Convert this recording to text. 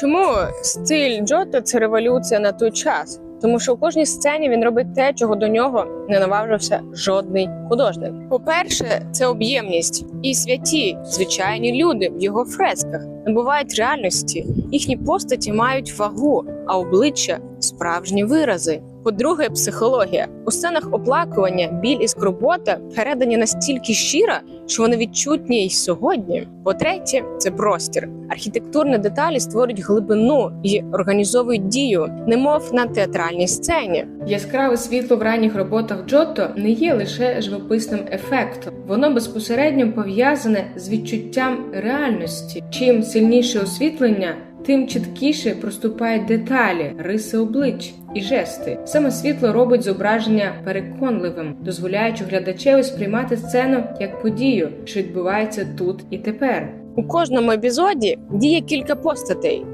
Чому стиль Джота це революція на той час? Тому що у кожній сцені він робить те, чого до нього не наважився жодний художник. По-перше, це об'ємність і святі, звичайні люди в його фресках набувають реальності. Їхні постаті мають вагу, а обличчя справжні вирази. По-друге, психологія у сценах оплакування, біль і скорбота передані настільки щиро, що вони відчутні й сьогодні. По-третє, це простір. Архітектурні деталі створюють глибину і організовують дію, немов на театральній сцені. Яскраве світло в ранніх роботах Джотто не є лише живописним ефектом, воно безпосередньо пов'язане з відчуттям реальності. Чим сильніше освітлення, тим чіткіше проступають деталі, риси облич і жести. Саме світло робить зображення переконливим, дозволяючи глядачеві сприймати сцену як подію, що відбувається тут і тепер. У кожному епізоді діє кілька постатей.